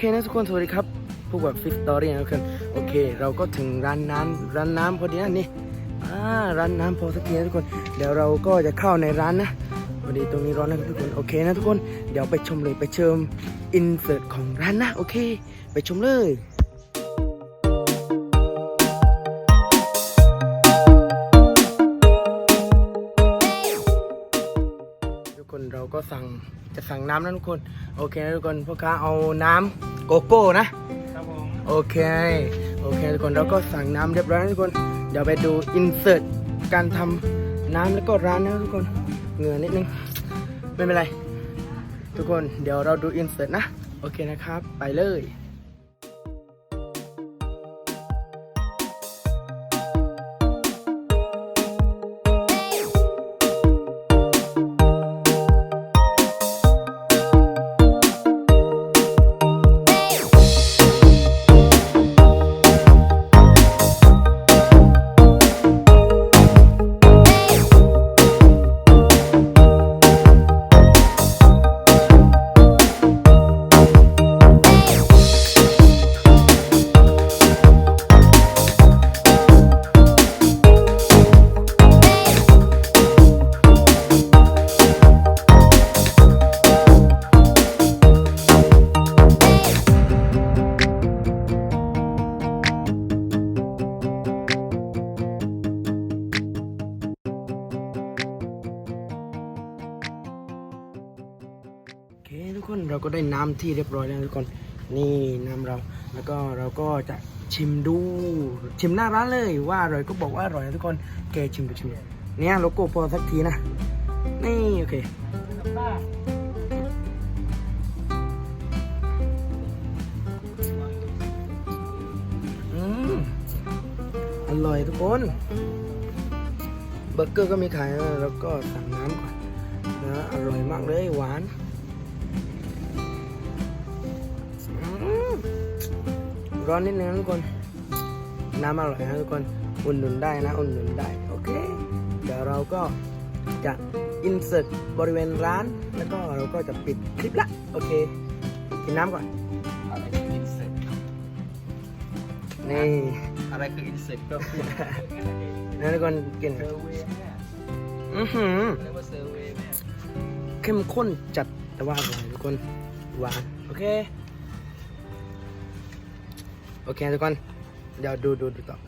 คนะทุกคนสวัสดีครับพวกแบบฟิสตอรี่นะทุกคนโอเค เราก็ถึงร้านน้ำร้านน้ำพอดีนะนี่อ่าร้านน้ำพอสักทีนะทุกคน เดี๋ยวเราก็จะเข้าในร้านนะพอดีตรงนี้ร้อนนะทุกคนโอเคนะทุกคนเดี๋ยวไปชมเลยไปเชิมอินเสิร์ตของร้านนะโอเค ไปชมเลย เราก็สั่งจะสั่งน้ำนะทุกคน โอเคนะทุกคนพ่อค้าเอาน้ำโกโก้นะ ครับผม โอเค โอเคทุกคนเราก็สั่งน้ำเรียบร้อยแล้วทุกคน เดี๋ยวไปดูอินเสิร์ตการทำน้ำแล้วก็ร้านนะทุกคน เหงื่อนิดนึง ไม่เป็นไร ทุกคนเดี๋ยวเราดูอินเสิร์ตนะ โอเคนะครับ ไปเลย เคทุกคนเราก็ได้น้ำที่เรียบร้อยแล้วทุกคนนี่น้ำเรา แล้วก็เราก็จะชิมดูชิมหน้าร้านเลยว่าอร่อยก็บอกว่าอร่อยนะทุกคนแกชิมดูชิมเนี่ยโลโก้พอสักทีนะนี่โอเคอืมอร่อยทุกคนเบอร์เกอร์ก็มีขายแล้วก็สั่งน้ำก่อนนะอร่อยมากเลยหวาน ร้อนนิดนึงนะทุกคน น้ำอร่อยนะทุกคนอุ่นหนุนได้นะอุ่นหนุนได้โอเค เดี๋ยวเราก็จะอินเสิร์ตบริเวณร้าน แล้วก็เราก็จะปิดคลิปละโอเคกินน้ำก่อนอะไรคืออินเสิร์ตนี่อะไรคืออินเสิร์ตก็คือนะทุกคนกินเซอร์เวย์เนี่ยอือหือเรียกว่าเซอร์เวย์เนี่ยเข้มข้นจัดแต่ว่าอร่อยทุกคนหวานโอเค โอเคทุกคน เดี๋ยวดูดูดูต่อไป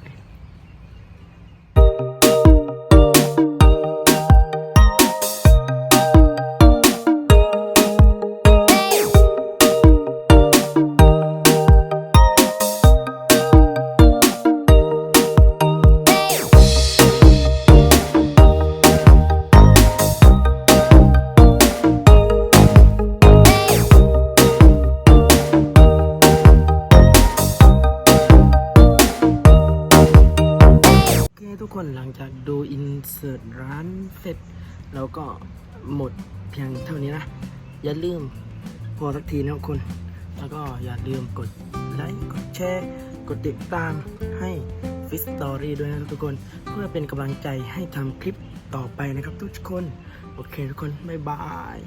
กคนหลังจากดูอินเสิร์ตร้านเสร็จเราก็หมดเพียงเท่านี้นะ อย่าลืมพอสักทีนะทุกคน แล้วก็อย่าลืมกดไลค์กดแชร์ กดติดตามให้ฟิสตอรี่ด้วยนะทุกคน เพื่อเป็นกำลังใจให้ทำคลิปต่อไปนะครับทุกคน โอเคทุกคน บ๊ายบาย